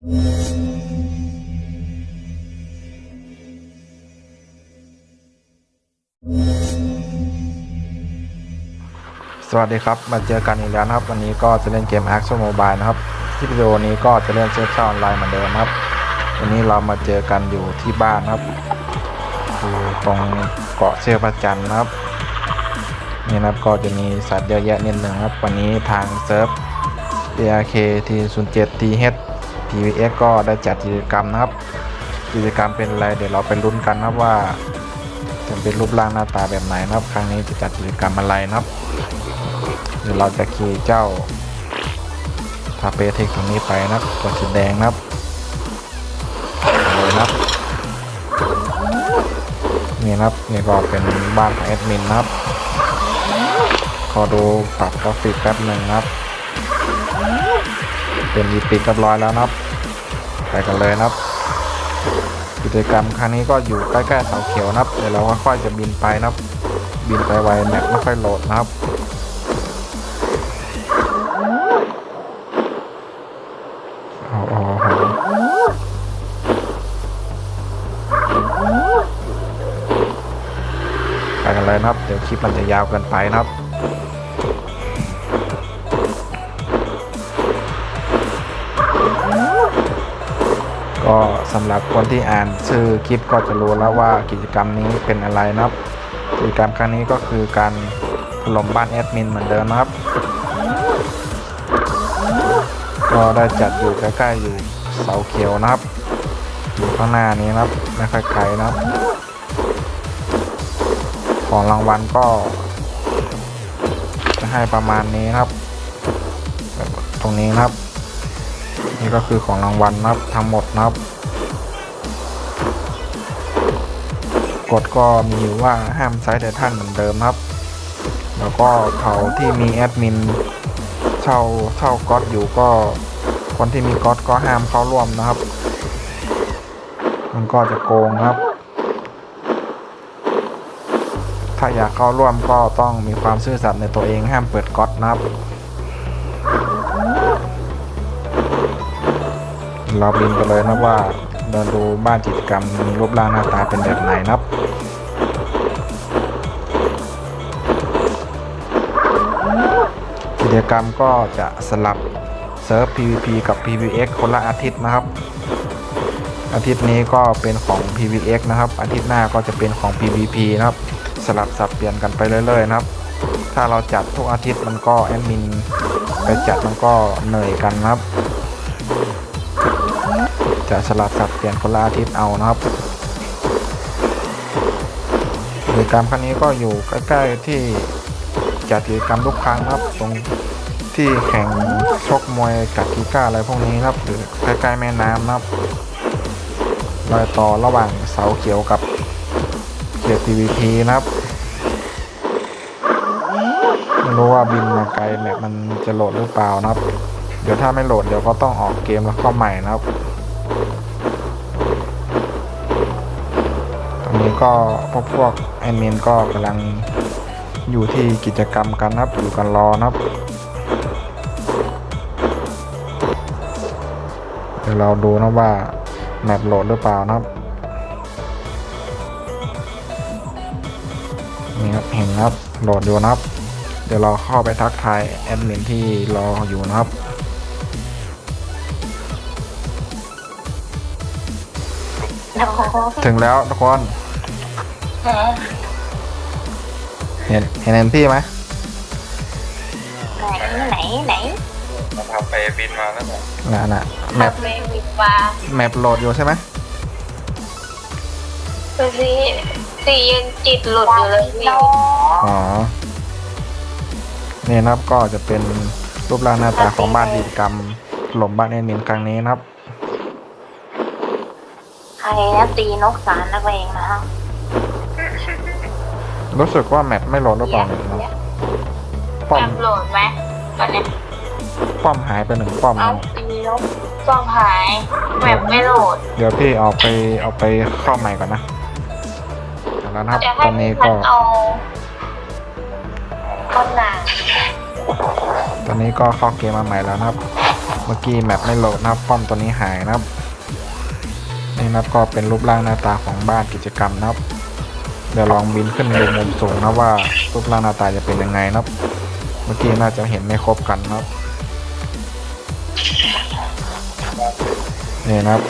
สวัสดีครับ มาเจอกันอีกแล้วนะครับ วันนี้ก็จะเล่นเกม Action Mobile นะครับ ที่วิดีโอนี้ก็จะเล่นเซิร์ฟเช่าออนไลน์เหมือนเดิมครับ วันนี้เรามาเจอกันอยู่ที่บ้านครับอยู่ตรงเกาะเชือกพระจันทร์นะครับ นี่นะครับก็จะมีสัตว์เยอะแยะนิดหนึ่งครับ วันนี้ทางเซิร์ฟ ARK T07 TH TVX ก็ได้จัดกิจกรรมนะครับ กิจกรรมเป็นอะไรเดี๋ยวเราไปลุ้นกันนะครับว่า จะเป็นรูปร่างหน้าตาแบบไหนนะครับ ครั้งนี้จะจัดกิจกรรมอะไรนะครับเดี๋ยวเราจะขี่เจ้าทาเปเทคตรงนี้ไปนะครับตัวสีแดงนะครับเลยนะครับนี่นะครับนี่ก็เป็นบ้านของแอดมินนะครับขอดูปรับกราฟิกแป๊บหนึ่งนะครับ เป็นอีปิกเรียบร้อยแล้วนะครับ ไปกันเลยนะครับ กิจกรรมครั้งนี้ก็อยู่ใกล้ๆเสาเขียวนะครับเดี๋ยวเราค่อยๆจะบินไปนะครับ บินไปไวแมปไม่ค่อยโหลดนะครับไปกันเลยนะครับ เดี๋ยวคลิปมันจะยาวเกินไปนะครับ สำหรับคนที่อ่านชื่อคลิปก็จะรู้แล้วว่ากิจกรรมนี้เป็นอะไรนะครับ กิจกรรมครั้งนี้ก็คือการถล่มบ้านแอดมินเหมือนเดิมนะครับก็ได้จัดอยู่ใกล้ๆอยู่เสาเขียวนะครับ อยู่ข้างหน้านี้นะครับไม่ค่อยไกลนะครับ ของรางวัลก็ จะให้ประมาณนี้นะครับแบบตรงนี้นะครับ นี่ก็คือของรางวัลนะครับทั้งหมดนะครับ กฎก็มีอยู่ว่าห้ามใช้แต่ท่านเหมือนเดิมครับ แล้วก็เขาที่มีแอดมินเช่าเช่าก๊อตอยู่ก็คนที่มีก๊อตก็ห้ามเข้าร่วมนะครับ มันก็จะโกงครับ ถ้าอยากเข้าร่วมก็ต้องมีความซื่อสัตย์ในตัวเองห้ามเปิดก๊อตนะครับเราบินไปเลยนะว่า เดินดูบ้านกิจกรรมมีรูปร่างหน้าตาเป็นแบบไหนนะครับกิจกรรมก็จะสลับเซิร์ฟ PVP กับ PVX คนละอาทิตย์นะครับ อาทิตย์นี้ก็เป็นของ PVX นะครับ อาทิตย์หน้าก็จะเป็นของ PVP นะครับ สลับสับเปลี่ยนกันไปเรื่อยๆนะครับ ถ้าเราจัดทุกอาทิตย์มันก็แอดมินไปจัดมันก็เหนื่อยกันนะครับ จะสลับสับเปลี่ยนคนละอาทิตย์เอานะครับกิจกรรมครั้งนี้ก็อยู่ใกล้ๆที่จัดกิจกรรมทุกครั้งนะครับตรงที่แข่งชกมวยกับกีก้าอะไรพวกนี้ครับหรือใกล้ๆแม่น้ำนะครับรอยต่อระหว่างเสาเขียวกับเขต PVP นะครับไม่รู้ว่าบินมาไกลแมปมันจะโหลดหรือเปล่านะครับ เดี๋ยวถ้าไม่โหลดเดี๋ยวก็ต้องออกเกมแล้วเข้าใหม่นะครับ ก็พวกพวกแอดมินก็กำลังอยู่ที่กิจกรรมกันนะครับอยู่กันรอนะครับเดี๋ยวเราดูนะว่าแมปโหลดหรือเปล่านะครับนี่ครับเห็นนะครับโหลดอยู่นะครับ เดี๋ยวเราเข้าไปทักทายแอดมินที่รออยู่นะครับโอ้โหถึงแล้วทุกคน เห็นเห็นแอนพี่ไหมไหน ไหน ไหนมันทำไปบินมาแล้วแบบน่ะน่ะแมปทำเมวิวาแมปโหลดอยู่ใช่ไหมดูสิสียังจิตหลุดอยู่เลยพี่อ๋อนี่นะครับก็จะเป็นรูปร่างหน้าตาของบ้านกิจกรรมหล่มบ้านแอดมินครั้งนี้นะครับ ใครนะตีนกสารนักเลงนะครับ รู้สึกว่าแมปไม่โหลดหรือเปล่าเนี่ยเนอะป้อมแอปโหลดไหมตอนเนี้ยป้อมหายไปหนึ่งป้อมเอาตีนกซ่อมหายแบบไม่โหลด เดี๋ยวพี่เอาไปเอาไปเข้าใหม่ก่อนนะแล้วนะครับจะตให้อนนี้พัก็นเอาคนหนาตอนนี้ก็เข้าเกมมาใหม่แล้วนะครับมื่อกี้แมปไม่โหลดนะครับป้อมตัวนี้หายนะครับ นี่นะครับก็เป็นรูปร่างหน้าตาของบ้านกิจกรรมนะครับ เดี๋ยวลองบินขึ้นดูมุมสูงนะว่ารูปร่างหน้าตาจะเป็นยังไงนะครับเมื่อกี้น่าจะเห็นไม่ครบกันนะครับนี่นะครับ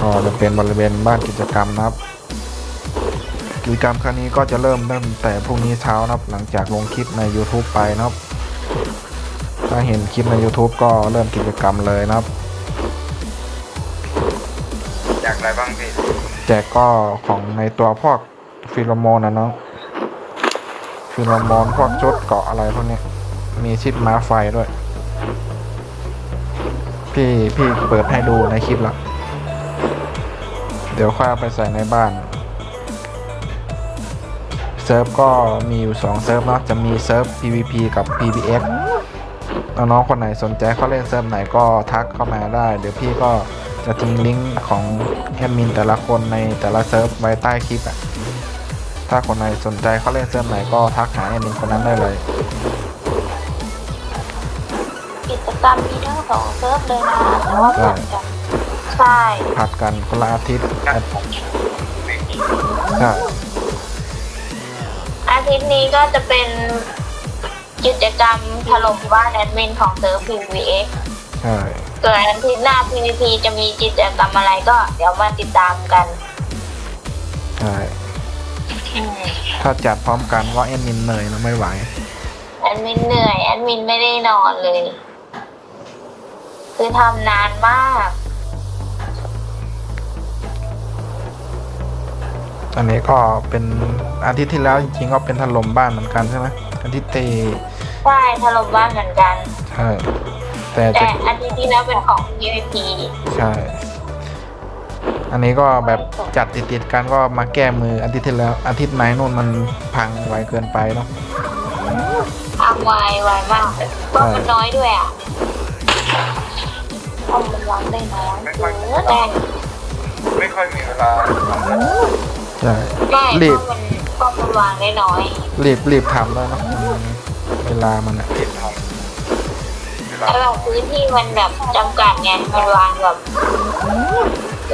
ก็จะเป็นบริเวณบ้านกิจกรรมนะครับ กิจกรรมครั้งนี้ก็จะเริ่มตั้งแต่พรุ่งนี้เช้านะครับ หลังจากลงคลิปใน YouTube ไปนะครับ ถ้าเห็นคลิปใน YouTube ก็เริ่มกิจกรรมเลยนะครับอยากอะไรบ้างพี่แจกก็ของในตัวพวก ฟิโลโมนนะเนาะฟิโลโมนพวกชุดเกาะอะไรพวกนี้ มีชิปม้าไฟด้วย พี่พี่เปิดให้ดูในคลิปละเดี๋ยวค่อยเอาไปใส่ในบ้าน เซิร์ฟก็มีอยู่2เซิร์ฟนะจะมีเซิร์ฟ PVP กับ PVX น้องๆคนไหนสนใจเขาเล่นเซิร์ฟไหนก็ทักเข้ามาได้ เดี๋ยวพี่ก็จะทิ้งลิงก์ของแอดมินแต่ละคนในแต่ละเซิร์ฟไว้ใต้คลิปอะ ถ้าคนไหนสนใจเขาเล่นเซิร์ฟไหนก็ทักหาแอดมินคนนั้นได้เลยกิจกรรมมีทั้งสองเซิร์ฟเลยนะแต่ว่าผัดกันใช่ผัดกันคนละอาทิตย์งานผมไม่มีใช่อาทิตย์นี้ก็จะเป็นกิจกรรมถล่มบ้านแอดมินของเซิร์ฟ PVX ใช่ส่วนอาทิตย์หน้า PVP จะมีกิจกรรมอะไรก็เดี๋ยวมาติดตามกัน ใช่ ถ้าจัดพร้อมกันก็แอดมินเหนื่อยแล้วไม่ไหว แอดมินเหนื่อย แอดมินไม่ได้นอนเลย คือทำนานมาก อันนี้ก็เป็นอาทิตย์ที่แล้วจริงๆก็เป็นถล่มบ้านเหมือนกันใช่ไหมอาทิตย์ที่ใช่ถล่มบ้านเหมือนกัน ใช่ แต่แต่จะอาทิตย์ที่แล้วเป็นของ PVP ใช่ อันนี้ก็แบบจัดติดๆกันก็มาแก้มืออาทิตย์ที่แล้วอาทิตย์ไหนนู่นมันพังไวเกินไปเนาะทำไวไวมากก็มันน้อยด้วยอะทำมันวางได้น้อยเกินแต่ไม่ค่อยมีเวลาทำเลยใช่ไม่รีบก็มันก็มันวางได้น้อย รีบรีบทำแล้วเนาะมันเวลามันอะติดทำเวลาแล้วแบบพื้นที่มันแบบจำกัดไงมันวางแบบ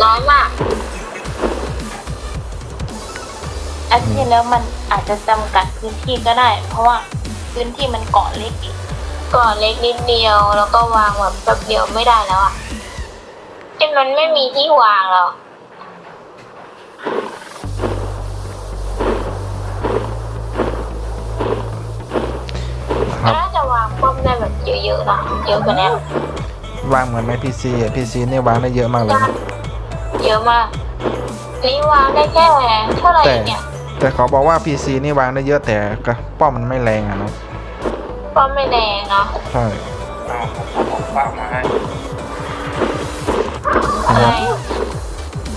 น้อยมากอันที่แล้วมันอาจจะจำกัดพื้นที่ก็ได้ เพราะว่าพื้นที่มันเกาะเล็กอีกก่อนเล็กนิดเดียว แล้วก็วางแบบแป๊บเดียวไม่ได้แล้วอะจนมันไม่มีที่วางแล้วครับน่าจะวางป้อมได้แบบเยอะๆนะเยอะกว่านี้วางเหมือนในพีซีอะพีซีนี่วางได้เยอะมากเลยนะ เยอะมากนี่วางได้แค่เท่าไหร่แต่เนี่ยแต่เขาบอกว่า PC นี่วางได้เยอะแต่ก็ป้อมมันไม่แรงอะเนาะป้อมไม่แรงเนาะใช่เอาผมเอาฝากมาให้ใช่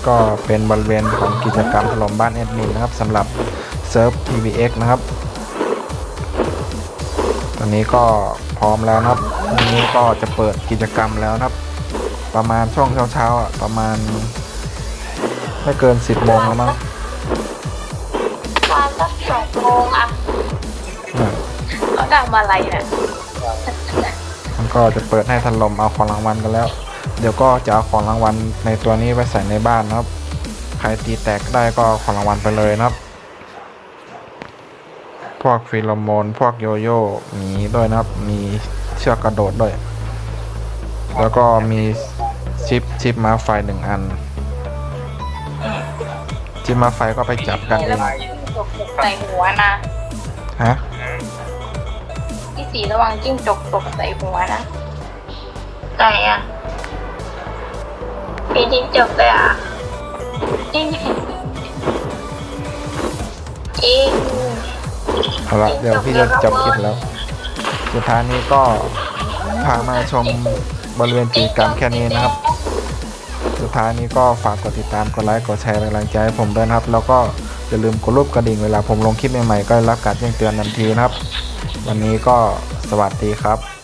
ก็เป็นบริเวณของกิจกรรมถล่มบ้านแอดมินนะครับสำหรับเซิร์ฟ PVX นะครับ ตอนนี้ก็พร้อมแล้วนะครับวันนี้ก็จะเปิดกิจกรรมแล้วนะครับ ประมาณช่วงเช้าๆอะประมาณ ไม่เกิน10โมงแล้วมั้งตอนสักสองโมงอะอะเขาทำอะไรเนี่ยมันก็จะเปิดให้ถล่มเอาของรางวัลกันแล้ว เดี๋ยวก็จะเอาของรางวัลในตัวนี้ไปใส่ในบ้านนะครับ ใครตีแตกได้ก็เอาของรางวัลไปเลยนะครับ พวกฟิโลโมน พวกโยโย่มีด้วยนะครับ มีเชือกกระโดดด้วย แล้วก็มีชิปชิปม้าไฟหนึ่งอัน ชิปม้าไฟก็ไปจับกันเอแล้วงมันจิ้งจกตกใส่หัวนะฮะพี่สีระวังจิ้งจกตกใส่หัวนะไก่อะพี่จิ้งจบเลยอะจริงจริงเอาละเดี๋ยวพี่จะจบคลิปแล้ว สุดท้ายนี้ก็พามาชมบริเวณกิจกรรมแค่นี้นะครับ สุดท้ายนี้ก็ฝากกดติดตาม กดไลค์ กดแชร์เป็นกำลังใจให้ผมด้วยนะครับ แล้วก็อย่าลืมกดรูปกระดิ่งเวลาผมลงคลิปใหม่ๆก็รับการแจ้งเตือนทันทีนะครับ วันนี้ก็สวัสดีครับ